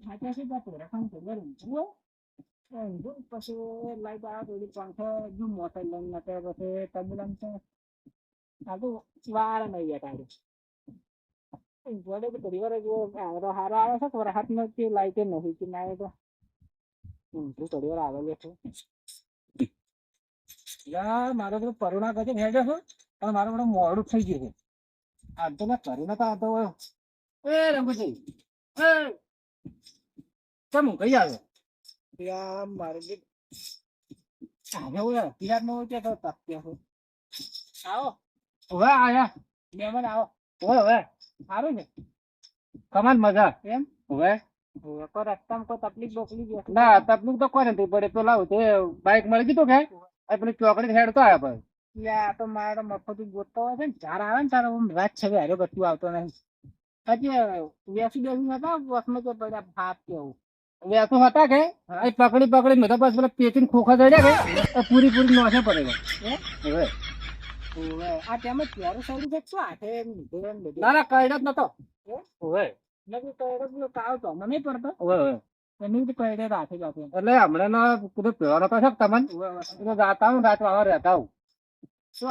થાક્યા છે ત્યાં પેરાખાન ખબર ઊંઘવું હોય. ઊંઘું પછી લાઈટ આવે તો પંખો જો મોટર લઈને નટે પછી તબેલામાં છે આ તો વાર નહીં ઊંઘવાડે તો ઘણી વાર જો હારો હારો આવે છે તો રાહત નથી લાઈટે નથી કે ના તો ઊંઘું થોડી વાર આવે છે યાર મારો તો પરુણા ગજબ હેડે છે પણ મારું બધું મોડું થઈ ગયું છે આ તો મેં કરીને તો આ તો એ રઘુજી એ. કેમ કઈ આવે ત્યાં મારે જે આજે હું પિરાટ નો કે તો તપ્યા હો આવો હવે આયા મહેમાન આવો હવે હવે સારું છે કમાલ મજા એમ હવે તો રસ્તામાં કોઈ તકલીફ બકલીફ ના તકલીફ તો કોઈ નથી પડે તો લાવ તે બાઈક મળી ગયું કે આપણે ચોકડી હેડ તો આયા ભાઈ એટલે આ તો મારો મફત ગોતતો હોય છે ને ચાર આવે ને તારો રાત છે હારો ગતું આવતો નહીં હજી વેસી બેસી હતા બસમાં તો પડ્યા ફાપ કેવું વેસું હતા કે? એ પકડી પકડી મેં તો બસ પેલા પેચીને ખોખા ચડ્યા કે? પૂરી પૂરી નોશે પડે હવે. આ તેમ જ સાઈડ છે શું હાથે ના ના કઈડ જ નતો. હવે. નથી કઈડ જ કાવ તો મને પડતો. હવે હવે. એટલે હમણાં નો કુદરત પહેવાનો તો છે તમને? જાતા હું રાત વાવા રહેતા હું.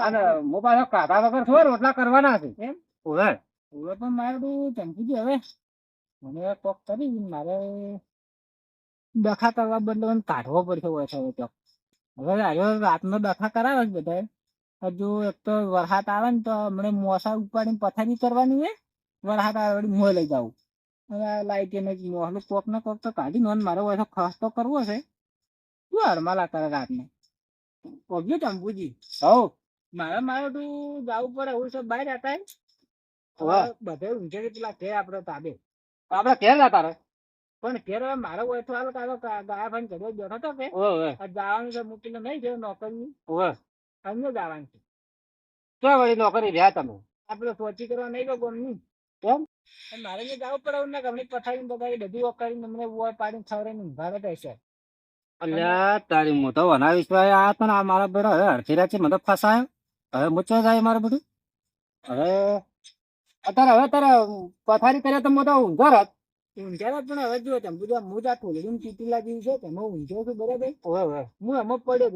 અને હું પાછો કાઢા વગર છો રોટલા કરવાના છે. એમ? હવે. ઓવે પણ મારે તો ચમકી ગયું હવે. મને કોક કરી મારે ડખા કરવા બદલે મને કાઢવો પડશે હોય છે હવે તો હવે આજે રાતનો ડખા કરાવે છે બધા હજુ એક તો વરસાદ આવે ને તો હમણાં મોસા ઉપાડીને પથારી કરવાની હોય વરસાદ આવે મોં લઈ જવું હવે લાઈટ એને મોહલું કોક ને કોક તો કાઢી નો મારો તો ખસ તો કરવો છે. શું હરમાલા કરે રાતને? પગ્યો ચંપુજી. હવ. મારે મારે તું જવું પડે એવું છે બહાર હતા બધે ઊંઘે પેલા ઘેર આપડે તાબે આપડે ઘેર જતા રહે પણ ઘેર મારો ઓછો તો હાલો કાલો ગાયા ભાઈ ઘરે બેઠો હતો કે જવાનું છે મૂકીને નહીં ગયો નોકરી અહીંયા જવાનું છે. ક્યાં વળી નોકરી રહ્યા તમે? આપડે સોચી કરવા નહીં ગયો ગમની. કેમ? મારે જે જવું પડે ને ગમની પથારી બગાડી બધું કરીને અમને વોય પાડીને છવરે તો છે અલ્યા તારી હું તો વના ભાઈ આ પણ આ મારા બેડો હવે અડધી રાતે મને ફસાયો. હવે મૂચો જાય મારે બધું. હવે અત્યારે હવે તારે પથારી કર્યા તો હું તો ઊંઘો રત ઊંઘ્યા પણ હવે જો તમે બધા આ થોડી ચીટી લાગી છે તમે ઊંઘ્યો છો બરાબર? હું એમાં પડ્યો જ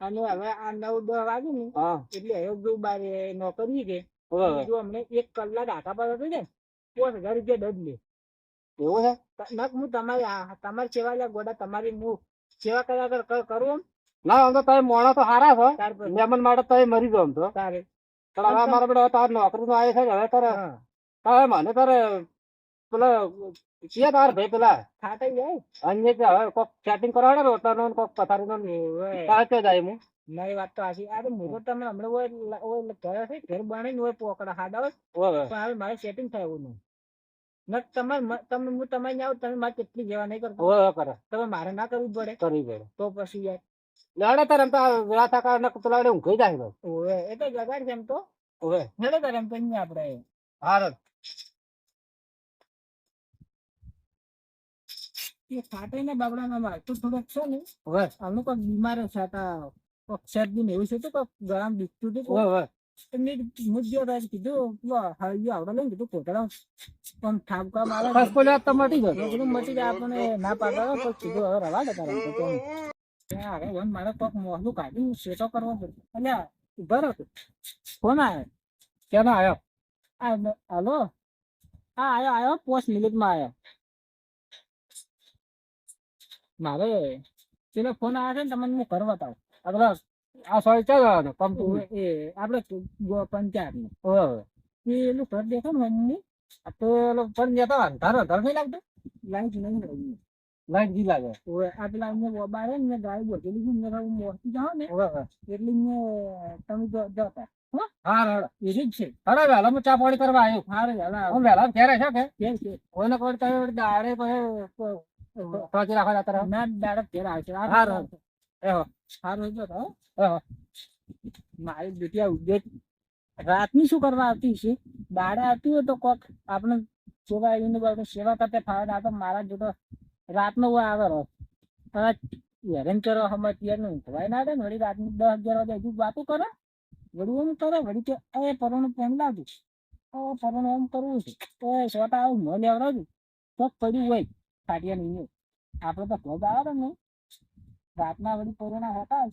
અને હવે આ નવ દસ વાગે ને એટલે હવે જો બારે નોકરી છે. જો અમને એક કલાક આખા પાસે છે ને પાંચ હજાર રૂપિયા દંડ લે એવું છે? નક હું તમારી તમારી સેવા ગોડા તમારી હું સેવા કર્યા કર એમ? ના આમ તો તમે મોણા તો સારા છો. મહેમાન માટે તમે મરી ગયો આમ તો. તારે. પણ હવે મારા બધા તાર નોકરી નો આવે છે હવે તારે તારે મને તારે પેલા કે તાર ભાઈ પેલા. ખાતા જાય અન્ય કે હવે કોક સેટિંગ કરાવડે રોટલા નો કોક પથારી નો સાચે જાય હું મારી વાત તો આસી આ તો મોટો તમે હમણાં ઓય ઓય ઘરે છે ઘર બાણીને ઓય પોકડા હોય. પણ હવે મારે સેટિંગ થાય એવું નહીં. ન તમારે તમે હું તમારે આવું તમે મારે કેટલી જેવા નહીં કરતો. તમે મારે ના કરવું પડે. કરવી પડે. તો પછી યાર. લાડે તારે એમ તો વેળા થાકા ને પેલા ઊંઘી જાય ઓય એ તો જગાડ છે એમ તો. ઓય હેડે તાર એમ તો અહીંયા આપણે. હારત એ ફાટે ને બાબડામાં મારતું થોડોક છે ને હવે આમનું કોઈક બીમાર છે આ કોઈક શરદી ને એવું છે તો ગળામાં દુખતું હતું મુદ્દો રાજ કીધું હળિયો આવડે લઈને કીધું કોટડા આમ ઠાપકા મારે ફસકો તો મટી ગયો. કીધું મટી જાય આપણને ના પાડવા તો કીધું હવે રવા તો અરે વન મારે કોક મોહલું કાઢ્યું કરવો પડે અલ્યા ઊભા રહો તું. ફોન આવ્યો કેનો આવ્યો હાલો. હા આવ્યો આવ્યો પોસ્ટ મિનિટમાં આવ્યો મારે પેલો ફોન આવ્યો છે ને તમને હું કરવા તાવ આગળ આ સોય ચાલો પંપ એ આપણે ગો- પંચાયતનું. પેલું ઘર દેખો ને મમ્મી. આ તો પણ જતો અંધારો અંધારો નહીં લાગતો? લાઈટ નહીં રહી લાઈટ જી લાગે. ઓય આ પેલા અહીંયા બારે ને ગાય બોકેલી છે ને હું મોટી જાવ ને એટલે અહીંયા તમે તો જતા. હા? રડ એ જ છે. અરે વહેલા હું ચા પાણી કરવા આવ્યો. હારે વહેલા હું વહેલા ઘેર છે કે? છે કોઈને કોઈ તમે દાડે પછી રાખો રહો ના દાડે ઘેર આવશે રડ એહો. સારું જો તો એહો. મારી બેટી આ ઉદ્યોગ રાતની શું કરવા આવતી છે બાળે આવતી હોય તો કોક આપણે સેવા આવીને બાજુ સેવા કરતા ફાવે. આ તો મારા જોડો રાતનો હોય આવે રહો. હેરાન કરો હમણાં નું ઊંઘવાય ના દે ને વળી રાતની દસ અગિયાર વાગે હજુ વાતો કરે. વળી એમ કરે વળી કે એ પરણું પ્રેમ લાવજો ઓ પરોણું એમ કરવું છે. તો એ સોટા આવું મને આવડાવજો તો પડ્યું હોય ફાટિયા નહીં આપણે તો ભોગ આવે ને રાતના વળી કોરોના હતા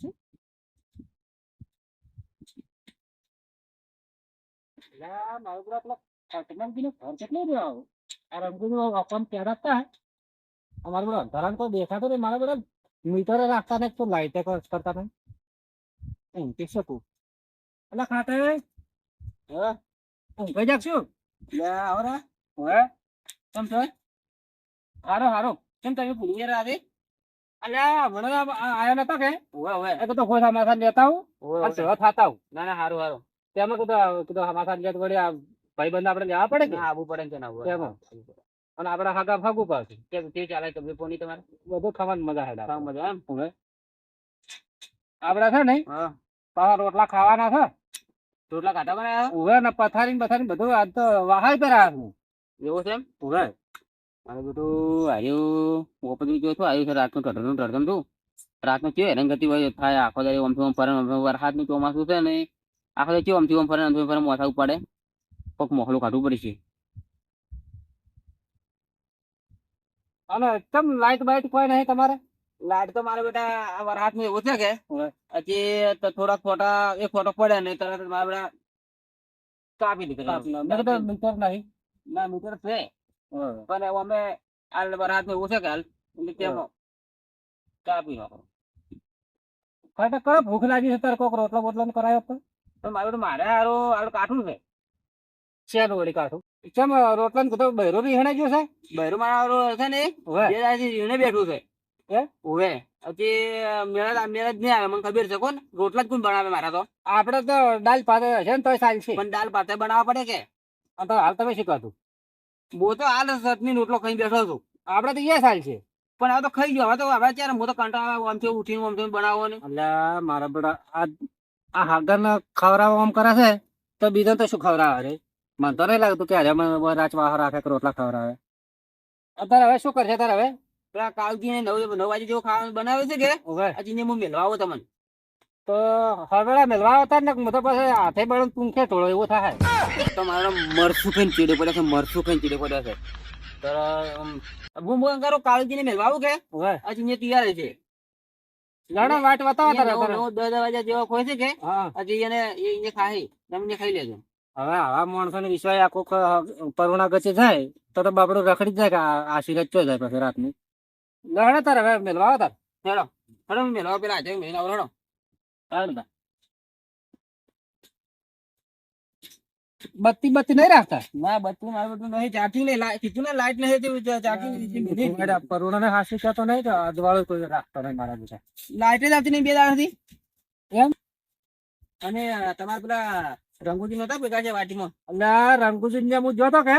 લા, મારું પેલા પેલા ખટમંગીનું ઘર કેટલું રહ્યો આવું? આ રંગોનું અપન પહેરાતા અમારે બધા અંધારામાં કોઈ દેખાતું નહીં મારા બધા મીટરે રાખતા ને તો લાઈટ કરતા નહીં ઊંઘી શકું એટલે ખાતે? હે. ઊંઘી જાગશું? લે આવરા. હવે તમ છો? હારો હારો. કેમ તમે ભૂલી ગયા રાતે? અલ્યા મને આયો નતો કે? ઓવે ઓવે. એ તો કોઈ સમાધાન લેતા હું અને સેવા થાતા હું ના ના હારું હારું. તેમાં કીધું કીધું સમાધાન લેત વળી આ ભાઈબંધ આપણે લેવા પડે કે? ના પડે ને ત્યાં આવવું અને આપણે હાગા ભાગવું પડશે. કેમ તે ચાલે તમને ફોની તમારે? બધું ખાવાની મજા હેડા ખાવા મજા એમ? હવે આપણે છે ને? પાછા રોટલા ખાવાના છે. રોટલા ખાતા બનાવ્યા ઉભે ને પથારી પથારી બધું આજ તો પર એવું છે એમ? ઉભે મારે બધું હાર્યું ઓપડી જો છું આવ્યું છે રાતનું ઢળનું રાતનું કેવું હોય થાય આખો દાડી ઓમથી ઓમ ફરે ઓમથી ઓમ વરસાદનું ચોમાસું છે ને આખો દાડી કેવું ઓમથી ઓમ ફરે ઓમથી ફરે મોથા ઉપાડે. કોક મોહલું કાઢવું પડશે અને કેમ લાઈટ બાઈટ કોઈ નહીં તમારે. લાઈટ તો મારા બેટા આ વરસાદનું એવું છે કે હજી થોડાક ફોટા એક ફોટો પડે ને તરત મારા બેટા કાપી દીધા. મેં મીટર નહીં. ના મીટર છે. પણ અમે હાલનું એવું છે કે હાલ તેમાં કાપી નાખો. ખરેખર કરો ભૂખ લાગી છે તારે કોક રોટલો બોટલો ને કરાયો તો પણ મારે મારે હારું હાલ કાઠું છે. શેનું વળી કાઠું? કેમ રોટલા ને કીધું બહેરો બી હેણાઈ ગયો છે? બહેરું મારો છે ને બે દાડાથી રીણે બેઠું છે. હે? ઓવે. હજી મેળા મેળા જ નહીં આવે મને ખબર છે કોણ? રોટલા જ કોણ બનાવે મારા તો? આપણે તો દાલ પાતે છે ને તોય સારી છે. પણ દાલ પાતે બનાવવા પડે કે? તો હાલ તમે શીખવાતું હું તો હાલ ચટણી રોટલો ખાઈ બેઠો છું. આપડે તો એ સારી છે. પણ હવે તો ખાઈ ગયો. હવે તો હવે ત્યારે હું તો કંટાળા આમથી ઉઠીને આમથી બનાવો ને. એટલે મારા બધા આ આ હાગર ખવડાવવા આમ કરે છે? તો બીજા તો શું ખવડાવે રે? મને તો નહીં લાગતું કે આજે મને રાચવા રાખે કે રોટલા ખવડાવે. અત્યારે હવે શું કરશે અત્યારે હવે? પેલા કાવજી ને નવ નવ વાગે જેવો ખાવાનું બનાવે છે કે? હજી ને હું મેળવા આવો તમને? તો હવે મેલવા આવતા ને મતલબ હાથે બળન પૂંખે ટોળો એવું થાય. તો મારો મરસું ખાઈને ચીડે પડ્યા છે મરસું ખાઈને ચીડે પડ્યા છે. તો હું હું કરું કે? હવે હજી ને તૈયાર છે. લડો વાટ બતાવો તારે તારે. નવ દસ દસ વાગ્યા જેવા ખોય છે કે? હજી એને એને ખાઈ તમને ખાઈ લેજો. હવે આવા માણસો ને વિશ્વાસ આખો ગચે જાય તો તો બાપડું રખડી જાય કે આ- આ ચો જાય પછી રાતની. ગણા તારે હવે મેલવા આવો તારે. હેડો. હેડો મેળવા પેલા આજે હેડો બત્તી બત્તી નહીં રાખતા? ના બધું મારું બધું નહીં. ચાર્જિંગ નહીં લાઈટ કીધું ને લાઈટ નહીં હતી ચાર્જિંગ પરુણા ને હાસી કહેતો નહીં તો અજવાળું કોઈ રાખતો નહીં મારા બીજા લાઈટ જ આવતી નહીં બે દાડાથી એમ? અને તમારા પેલા રંગુજી નતા ભેગા છે વાટીમાં? આ રંગુજી ને હું જોતો કે.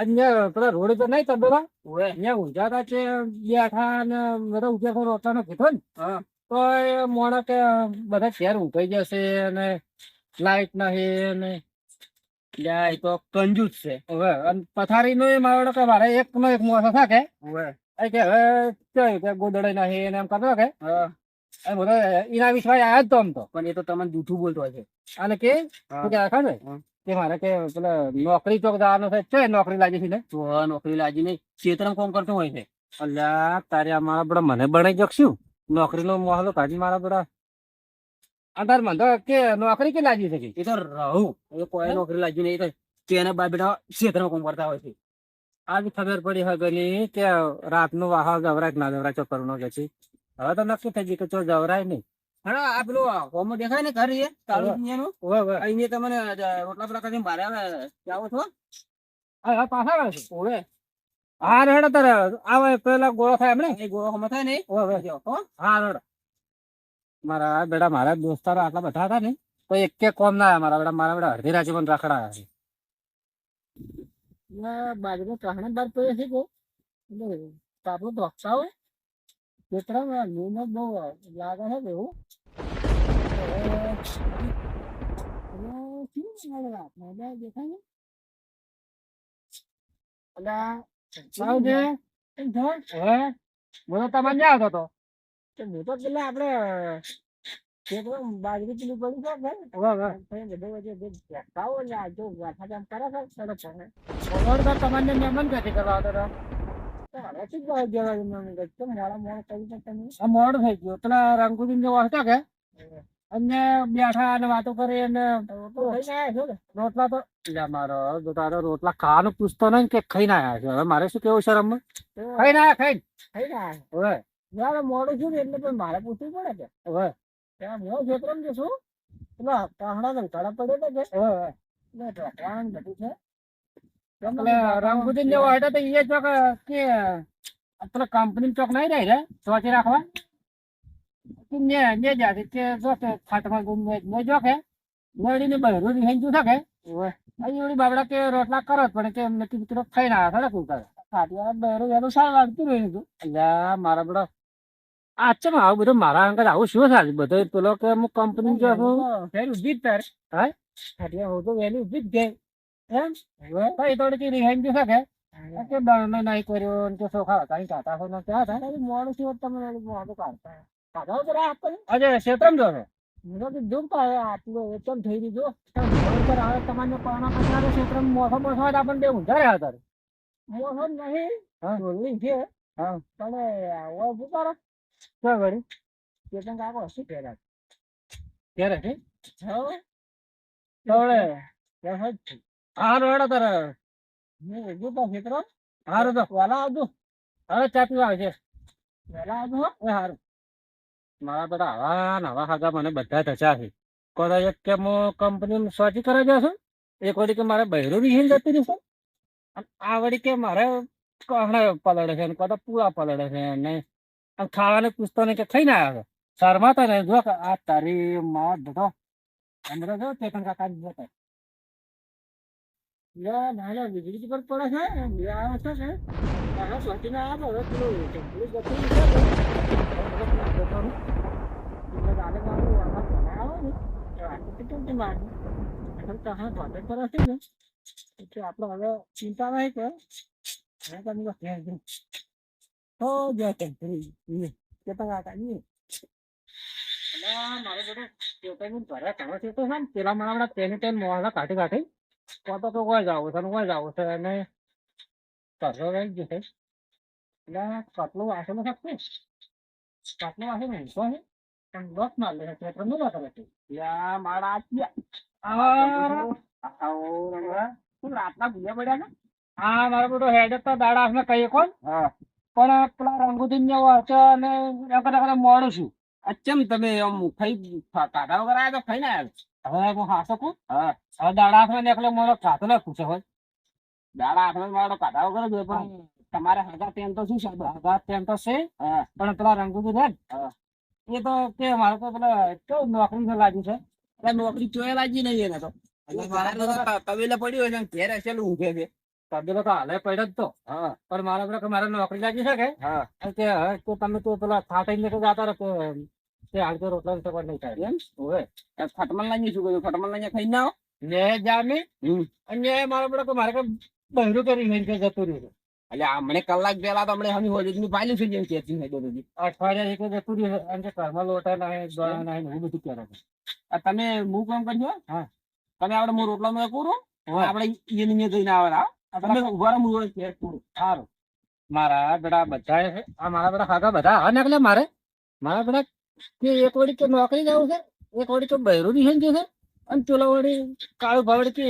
અહીંયા પેલા રોડ તો નહીં તબેલા અહીંયા ઊંઝા છે બેઠા ને બધા ઉઠ્યા રોટલા નો કીધો ને. હા. તો એ મોણા કે બધા શેર ઊંઘાઈ જશે અને લાઈટ નહીં ને એ તો કંજૂસ છે. હવે પથારી નો મારો કે મારે એક નો એક મોસો થાકે. કે હવે કે ગોદડે નહીં એને એમ કરતો કે? બધો એના વિશ્વાસ આયા જ તો આમ તો. પણ એ તો તમને જૂઠું બોલતો હોય છે. અને કે. કે આખા ને કે મારે કે પેલા નોકરી ચોક જવાનું છે છે નોકરી લાગી છે ને તો નોકરી લાગી નહીં. ખેતરમાં કોમ કરતો હોય છે? અલ્યા તારે આ મારા બડા મને બનાવી જગશું નોકરી નો મોહલો કાઢી મારા બડા અંધાર મને તો કે નોકરી કે લાગી છે કે એ તો રહું. એ કોઈ નોકરી લાગી નહીં તો તેના બા બેટા ક્ષેત્રમાં કામ કરતા હોય છે. આજ ખબર પડી હગની કે રાતનું વાહ ગવરાય ના ગવરાય ચો કરુણો કે છે. હવે તો નક્કી થઈ ગયું કે ચો ગવરાય નહીં. હા આ પેલું હોમ દેખાય ને ઘર એ ઓવે અહીં તમને રોટલા પેલા કરીને બારે આવે જાઓ છો? હા પાછા આવે છે. ઓવે. હા રેડ તારે. આવે પેલા ગોળો થાય એમને? એ ગોળો હમ થાય ને હા રેડો. મારા બેડા મારા દોસ્તારો આટલા બધા હતા ને તો એક કે કોમ ના મારા બેડા મારા બેડા અડધી રાજી પણ રાખડા છે. બાજુ ત્રણ બાર પડે છે કો પાપડો ડોક્ટર હોય ખેતરામાં મહેનત બહુ લાગે છે? એવું બાજરી તમારે ન્યા હતો ને બધો વચ્ચે જે દેખાવો ને આ જો વાથા કામ છે તમારે મહેમાન ક્યાંથી કરવા આવતો હતો? તો કે મોડા થઈ ગયો. પેલા જેવા હતા કે? અને બેઠા અને વાતો કરી અને રોટલા તો લે મારો તારો રોટલા ખાવાનું પૂછતો નહીં કે ખાઈ ના આવ્યા છે. હવે મારે શું કેવું છે ખાઈ ના આયા ખાઈ ના આયા. યાર મોડું છું ને એટલે પણ મારે પૂછવું પડે કે. હવે ત્યાં હું ક્ષેત્રમાં જશું પેલા કાહડા ને ઘડા પડે તો કે? હવે એટલે કાહણા બધું છે. એટલે તો એ ચોક કે પેલા કંપની ચોક નહીં રહી રે? ચોચી રાખવા? કે ને ને જાતે કે જો કે ફાટમાં ગુમ ને જો કે નડીને બહેરું રિહાઈ જુ બાબડા કે રોટલા કરો પણ કે એમને કીધું ખાઈ ના થોડા કું કરે બહેરું સારું લાગતું રહ્યું હતું. અલ્યા મારા બડા આ આવું બધું મારા અંગત આવું શું થાય? બધો પેલો કે હું કંપની જો છું ફેર ઊભી તાર હા? ફાટિયા હું તો વહેલી ઊભી જ ગઈ. એમ? ભાઈ થોડી કે રિહાઈ જુ থাকে કે? દળનો નહીં કર્યો ને કે ચોખા હતા. અહીં કાતા હોય ને ક્યાં હતા મોડું છું તમે મોડું કાઢતા કાઢા ઉપર આપણને અજે ક્ષેત્રમ જો તો આટલું એકદમ થઈ રહ્યું જો. ઉપર આવે તમારે કોના કચરા ક્ષેત્રમ મોસો મોસો તો આપણને બે ઊંધા રહ્યા હતા મોસો નહીં. હા. છે. હા. પણ શું વળી. ચેતન કાકો શું કહેરા ક્યારે છે? હા તોડે હારો હેડો તારે. હું ઉભું તો ક્ષેત્ર હારો તો. વહેલા આવજો. હવે ચા પીવા આવશે વહેલા આવજો હો. હારું. મારા બધા હવા નવા હાગા મને બધા ધચા છે. કોદા એક કે હું કંપની સ્વાચી કરવા જાઉં છું એક વળી કે મારે બહેરું બી હિલ જતી રહેશે અને આ વળી કે મારે કહણા પલળે છે ને કદાચ પૂરા પલળે છે ને. આમ ખાવાને પૂછતો નહીં કે ખાઈને આવ્યા છે શરમાતા ને જો આ તારી માં બધો અંદર જો ચેતન કાકા જોતા. યા નાના વીજળી પર પડે છે. બે આવે છે. કે નાના સ્વાચીને આવે હવે પેલું ટેમ્પલું જતું રહેશે એટલે ગાલે ગાલે વાહન બનાવો ને, તો આટલું કેટલું છે મારું? એટલે તો હા ભાગે પર હશે ને. એટલે આપણે હવે ચિંતા નહીં કર. હવે તમે બસ ધ્યાન તો જો ટેમ્પલ કે તો કાકા ની મારે બધું ચેતન ઘરે ઘણો ચેતો છે ને પેલા મારા તેને તેને મોડા કાઢી કાઢી કોતો તો કોઈ જાવ છે ને કોઈ જાવ છે અને કરતો રહી જશે એટલે કટલું વાસે નું શકશે કટલું વાસે નહીં તો હે પણ દસ ના લે છે તો નું વાસે છે યા મારા આવો તું રાતના ભૂલ્યા પડ્યા ને હા મારો બધો હેડ તો દાડા હાથમાં કહીએ કોણ હા પણ પેલા રંગુદીન ને વાંચો અને એકાદ એકાદ મોડું છું. અચ્છમ તમે આમ ખાઈ કાઢા વગર આવ્યા તો ખાઈને આવ્યો હવે હું હા શકું હા. હવે દાડા હાથમાં એકલો મોડો ખાતો ના પૂછે હોય દાડા હાથમાં મારો કાઢા વગર જ પણ તમારે હગા તેમ તો શું છે? હગા તેમ તો છે. પણ પેલા રંગુદીન હે ને, એ તો કે મારે તો પેલા કેવું નોકરી લાગ્યું છે? એટલે નોકરી ચોય લાગી નહીં એને તો. એટલે મારે તો પડ્યું હોય ઘેર હશે ઊંઘે છે. તબેલો તો હાલે પડ્યો જ તો. હા. પણ મારા પેલા મારે નોકરી લાગી છે કે? હા. કે તો તમે તો પેલા થાટાઈ ને તો જાતા રહો તે હાલતો રોટલા ની સગવડ નહીં થાય એમ? હોય ફટમલ લાગી શું કર્યું ફટમલ લાગી ખાઈ ના ને જામી. અને મારા પેલા મારે કે બહેરું કરી ને કે જતું રહ્યું. એટલે હમણે કલાક પહેલા તો હમણે હમી ની પાલી છે જેમ ચેતી હોય તો બધી અઠવાડિયા એક જતું રહ્યું. અને ઘરમાં લોટા નહીં દોડા નહીં એવું બધું કરે. તમે હું કામ કરજો હા. તમે આપણે હું રોટલા નું પૂરું હા. આપણે ઈયન જઈને આવે હા. તમે ઊભા રહો હું રોજ સારું મારા બેડા બધા આ મારા બેડા ખાગા બધા આ નીકળે મારે. મારા બેડા કે એક વડી કે નોકરી જવું છે એક વડી કે બહેરું ની છે અને પેલો વડી કાળું ભાવડી કે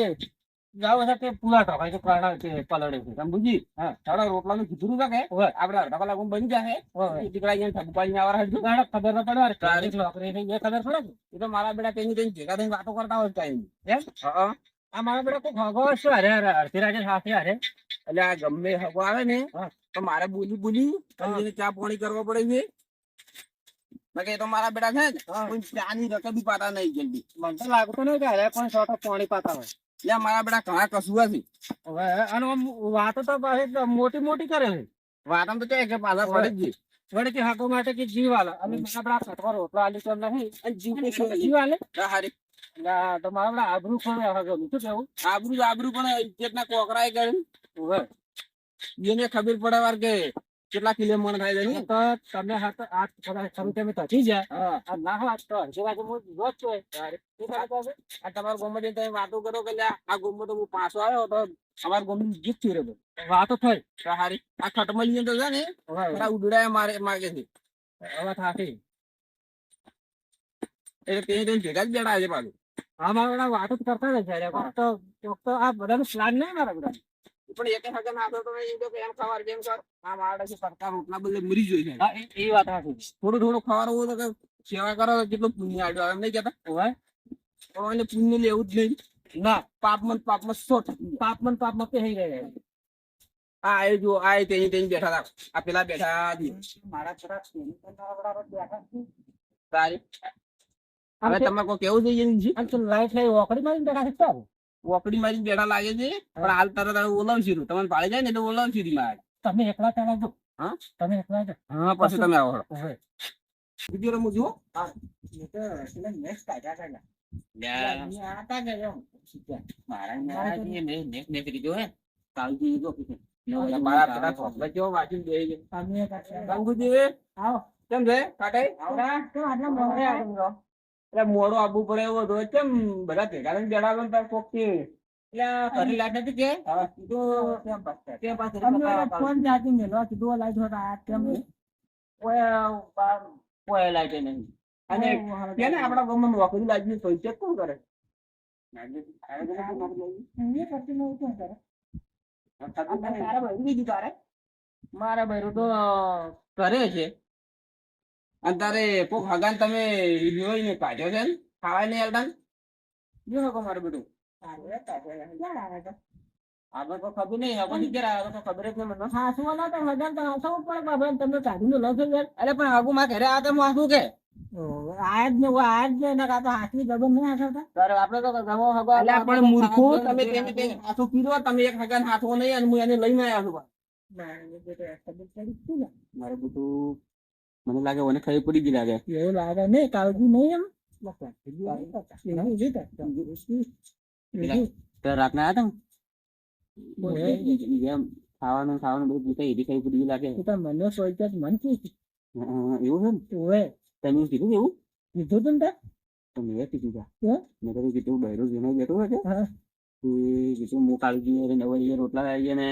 જાવ છે કે પૂરા ટોકાય છે પ્રાણા કે પલડે છે. તમે બુજી? હા. ચાલો રોટલા નું કીધું કે? આપડે અડધા કલાક બની જશે. હોય દીકરા અહીંયા ઠગપાઈ પાડીને આવવા હજુ ગાડા ખબર ના પડે. તારીખ નોકરી એ ખબર પડે. એ તો મારા બેડા તેની તેની ભેગા થઈને વાતો કરતા હોય કઈ એમ. હા. આ મારા બેટા કોઈ હારે અડધી સાથે એટલે આ ગમે હગો આવે ને તો મારે બોલી બોલી ચા પાણી કરવા પડે છે. તો મારા બેટા છે ને કોઈ ચાની રકમ પાતા નહીં જલ્દી. મને તો લાગતું નહીં કે અરે પણ શોર્ટ પાણી પાતા હોય. એટલે મારા બેટા ઘણા કસુઆ છે. હવે અને વાતો તો પાછી મોટી મોટી કરે છે. વાતમ તો કે પાછા. પડે જ છે કે હાકો માટે કે જીવ આલે. અને મારા બેટા કટવા રોટલો આલી તો નહીં. અને જીવ જીવ આલે? હારી. એટલે તો મારા આપણા આબરૂ હાકો શું આબરૂ આબરૂ પણ ઇજ્જતના કોકરાએ કરે હવે એને ખબર પડે વાર કે કેટલા કિલો મણ થાય છે એ નહીં? તો તમે હા તો થોડા શરૂ તમે તચી જાય. આ ના હોય તો અડધી વાગે હું જોત છું શું કરે તો હવે? આ તમારા ગામમાં જઈને તમે વાતો કરો કે આ ગામમાં તો હું પાછો આવ્યો તો અમારા ગામનું ગીત થયું રે વાતો થઈ. તો હારી આ ખટમલી તો છે ને ઉડડાય મારે માગે છે. હવે થાકી એટલે તે ભેગા જ બેઠા છે પાછું. આ મારા વાતો કરતા તો તો આ બધાનો પ્લાન નહીં મારા બધા પણ એક હગન હાથો તો એ કે એમ ખવાર કેમ કર. આ મારે છે સરકાર રોટલા બદલે મરી જોઈ છે. હા એ- વાત હાચી. થોડું થોડું ખવાર હોય તો સેવા કરો કેટલું પુણ્ય આડ્યો એમ નહીં કહેતા? હવે તો એને પુણ્ય લેવું જ નહીં. ના પાપમાં ને પાપમાં સો ટકા. પાપમાં પહેરી ગયા આ એ જો આ એ તેની તેની બેઠા હતા. આ પેલા બેઠા. મારા આવડા બેઠા તારી હવે તમારે કોઈ કેવું જોઈએ આમ તો લાઈટ લઈ ઓકડી મારીને બેઠા છે તો. ઓકડી મારી બેઠા લાગે છે પણ હાલ તરત હવે ઓલાવશું છું. તમને પાડી જાય ને એટલે ઓલાવશું છું મારે તમે એકલા ચલાવજો હા? તમે એકલા જો હા પછી તમે આવો વિડિયો રમું હા. એ તો next કાઢ્યા કાઢ્યા. જો કેમ છે? કાકાઈ? છો? એટલે મોડું આબુ પડે એવો હતો. કેમ બધા ભેગા થઈને જડાવે તાર કોક કે એટલે ઘરે લાઈટ નથી કે? હા. કીધું કેમ પાસે? તે પાસે ફોન ચાર્જિંગ મેલવા કીધું લાઈટ હોતા આ કેમ કોઈ લાઈટ નહીં અને કેને આપણા ગામમાં નોકરી લાગી તો ચેક કોણ કરે? કરું? ભાઈ મારા બૈરું તો કરે છે. અને તારે કોક હગાન તમે ને કાઢ્યો છે ને ખાવા નહીં ને? જો હગો મારું બધું? આગળ તો ખબર નહીં હગો ની ક્યારે આવે તો ખબર જ મને હાસુ વાળા તો હજાર તો હાસુ પણ બાબા તમે કાઢીને લો છો યાર. અરે પણ આગુ માં ઘરે કે આ જ ને ઓ આ જ ને નકર આ તો હાથની ગબર નહીં હાસવતા. તારે આપણે તો ગમો હગો અલ્યા પણ મૂર્ખું તમે હાથું કીધો તમે એક હગાન હાથો નહીં અને હું એને લઈને આવ્યો છું પડી. મારે બધું મને લાગે મને ખબર પડી ગઈ લાગે એવું લાગે નહીં કાળજી નહીં એમ હતું. રાતના આવ્યા. એમ ખાવાનું ખાવાનું બધું પૂછે એવી ખબર પડી લાગે મને સોચ્યા મન એવું છે ને તમે કીધું એવું કીધું તું તે? મેં કીધું તા. મેં કીધું કીધું બહેરો જીનો બેઠો છે હા. એ કીધું હું ને નવા રોટલા ગયા ને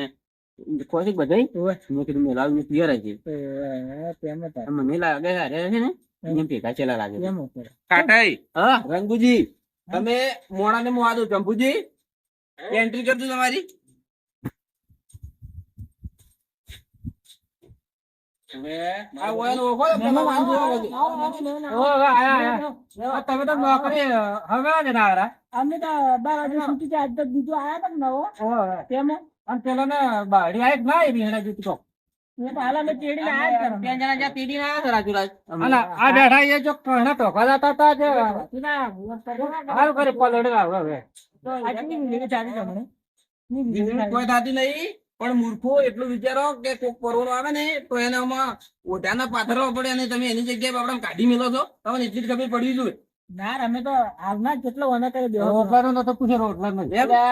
ખોશી બધાય? મેં કીધું મેં લાવ્યું ક્લિયર તેમ હતા. મને લાગે અરે છે ને એમ ભેગા ચેલા લાગે તેમ કાટાઈ હા. રંગુજી તમે મોડા ને મોડા દો ચંપુજી એન્ટ્રી કરજો તમારી. તમે તો નોકરી હવે ના આવ્યા. અમે તો બાર વાગે છૂટી આજ તો બીજો આયા તા નવો. તેમાં અને પેલો ને બાળી આયા ના આવી હેડા જીતી નહીં પણ મૂર્ખો એટલું વિચારો કે કોક પરોણો આવે ને તો એને આમાં ઓઢાના પાથરવા પડે અને તમે એની જગ્યાએ આપડે કાઢી મેલો છો. તમને એટલી ખબર પડવી જોઈએ. ના અમે તો હાલના જ જેટલો વના કરી દેવો રોટલાનો નતો પૂછે રોટલા નો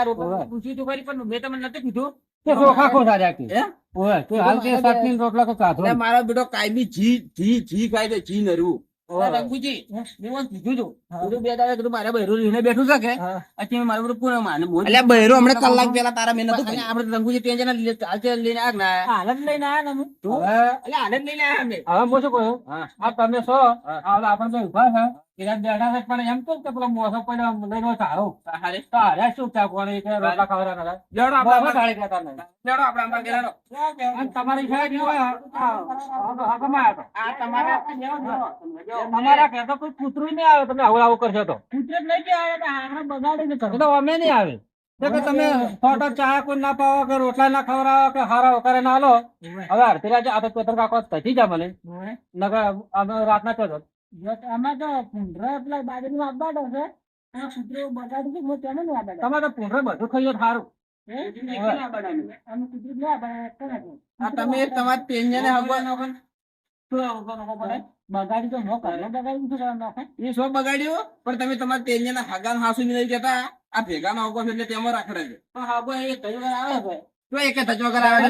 રોટલા પૂછ્યું તો ખરી પણ મેં તમને નથી કીધું. કે ચોખા કો રહ્યા કે ઓય તો હાલ કે ચટણી ને રોટલા કો કાધો મારો બેટો કાયમી જી જી જી ખાય છે જી નરવું ઓય. મેં કીધું હતું. કીધું બે દાડા કીધું મારે બહેરો લઈને બેઠું છે કે? પછી મારું બધું પૂરા માને એટલે બહેરો હમણાં કલાક પહેલા તારા મેં નતું આપણે રંગુજી ત્યાં આજે લઈને આગ ના? હાલત લઈને આયા ને તું? એટલે આને લઈને આયા અમે. હવે હું શું કહું? હા. તમે છો હા. આ ઓલા આપણે તો ઊભા છે. એના બેઠા છે પણ એમ કેમ કે પેલો મોસો પડ્યો લઈને સારો હારે? તો શું ચા પાણી કે રોટલા ખાવાના હતા? લેવડો આપણે ઢાળી દેતા નહીં. આપણે. અને તમારી નો આ- તમારે તો કોઈ આવે તમે આવું આવું કરશો તો. કૂતરું નહીં કે આવે તો આંગણા બગાડીને કરો. તો અમે નહીં આવે. કે તમે ફોટો ચા કોઈ ના પાવો કે રોટલા ના ખવડાવો કે હારા કરે ના લો હવે. અડધી રાતે આ તો પેતર કાકો તજી જા મને નકર અમે રાતના ચો અમે તો પૂંઢરા પેલા બાજરી માં છે. આ કૂતરો બગાડી છે હું તેને નહીં આપવા તમે તો પૂંઢરા બધું ખાઈ સારું. અમે કૂતરું નહીં આપવા આ તમે તમારા પેંજાને હગવા બગાડી તો નો કરે બગાડી શું એ શું બગાડ્યું? પણ તમે તમારા તેંજાના હગાન હાસુ નહીં કેતા આ ભેગાનો હગો હોગો એટલે તેમાં રાખડે છે પણ હાગો એ કઈ વાર આવે છે. તો એક જ વગર આવે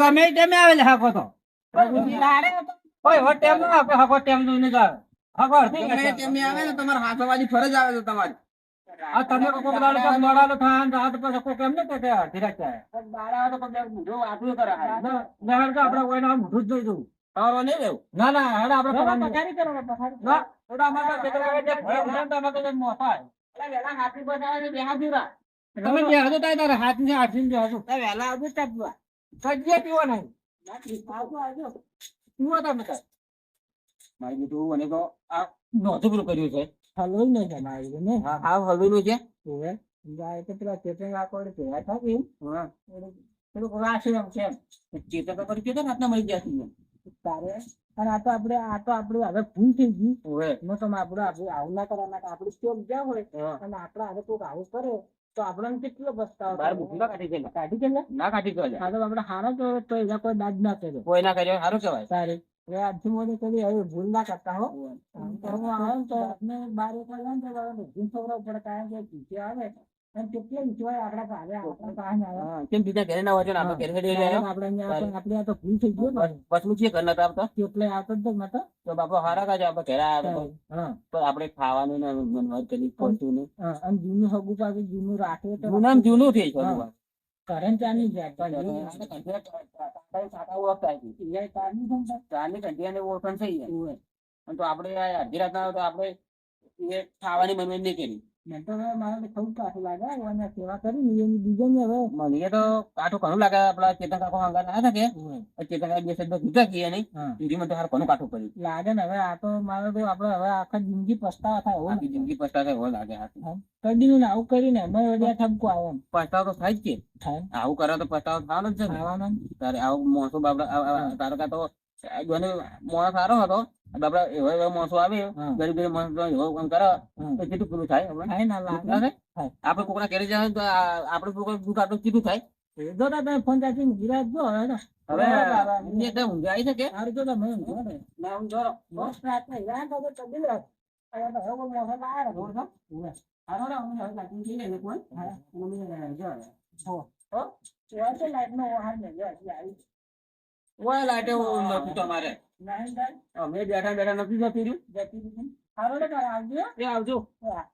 ગમે તેમ આવે હાગો તો ઓય હો ટેમ ના આપે હકો ટેમ જોઈને જ આવે હકો અડધી કલાક. તેમ આવે ને તમારે હાથવાજી ફરજ આવે છે તમારી આ તમે કોક દાડો પર મોડાલો થાય ને રાત પછી કોક એમ ને કે કે અડધી રાત થાય. બારા તો કદાચ બુઢો આટલું કરે ના, ના, તો આપણે કોઈને આ મોઢું જ જોઈ દઉં તમારો નહીં રહેવું ના ના હડ આપણે ના. પથારી કરો. ના, હેડ અમારે તો ખેતર વાળા જે ભેગા થાય ને તો અમે કદાચ એટલે વેલા હાથી બતાવે ને બેહા દીરા. તમે જે હજુ થાય તારે હાથની હાથની જે હજુ. અલા, વેલા આવજો ચાપવા. સજ્જે પીવો નહીં. આવજો, આવજો. તાર. મારી બેટું અને તો આ નોંધું પેલું કર્યું છે. હલવાઈ નહીં જાય મારી ને. હાવ હલવેલું છે. જાય તો પેલા ચેતન હા. પેલું રાશિ એમ છે. ચેતક કરી કેતો રાતના મળી ગયા છીએ તારે અને આ તો આપણે આ તો આપણે હવે ભૂલ થઈ ગઈ તો આપણે આપણે આવું ના કરવાના આપણે ચોક ગયા હોય હા. અને આપણે હવે કોઈક આવું કરે તો આપણને કેટલો પસ્તાવો બાર ના કાઢી છે કાઢી કે ના? કાઢી તો હા તો આપણે હારો તો તો એના કોઈ દાદ ના કર્યો. કોઈ ના કર્યો? સારું કહેવાય. સારી. એ આજથી મોડે કરી હવે ભૂલ ના કરતા હો. તો હું આવે ને તો આપણે બાર એક વાગે જવાનું ભૂલ પડે કારણ કે આવે. કેમ બીજા ઘરે ના હોય આપણે ઘરે ઘરે આપણે તો ભૂલ થઈ ગયું પછી છે ઘર નતા આવતા એટલે આવતો જ નતો તો. બાપો હારા કાજે આપણે ઘરે આવ્યા આપણે ખાવાનું ને મનવાર કરી પડતું ને. અને જૂનું હગું પાછું જૂનું રાખે તો જૂના જૂનું થઈ ગયું. કરંટ ચાલી જાય ચાની એ ને ઓળખાણ થઈ જાય. તો આપણે અડધી રાતના તો આપણે ખાવાની મનવી નહીં કરી. તો મારે ખવું કાઠું લાગે અને સેવા કરી ને એની બીજાને હવે મને તો કાઠું ઘણું લાગે આપડા ચેતન કાકો હંગાર ના থাকে ઓવે. ચેતન કાકા બે શબ્દ કીધા કીએ નહીં હા. પીઢીમાં તો હારું ઘણું કાઠું પડ્યું લાગે ને હવે આ તો મારે તો આપડે હવે આખા જિંદગી પસ્તાવા થાય એવું જિંદગી પસ્તાતા એવો લાગે કદી ને આવું કરીને અમે વડિયા ઠપકો આવે એમ તો થાય જ કે આવું કરે તો પસ્તાવો થવાનો જ છે. તારે આવું મોસો બાપડા આ- આ- તારો કાં તો જોને માણસ સારો હતો બાપડા એવા એવા માણસો આવે ગરીબ ગરીબ માણસો એવો કામ કરે તો કેટલું પૂરું થાય? થાય. આપણે કોકના ઘરે જાય તો આપણે દુઃખ આટલું કીધું થાય? જો તમે ફોન ચાચી જો હવે તો. ઊંઘી આવી શકે. તમે ના. ઊંઘો તો રાત. હવે તો હવે. હારો હવે કોઈ. જો તો જો આવી. ઓય લાઈટે એવું તમારે. અમે બેઠા બેઠા નથી જતી રહ્યું જતી રહ્યું સારું ને આવજો. એ આવજો હા.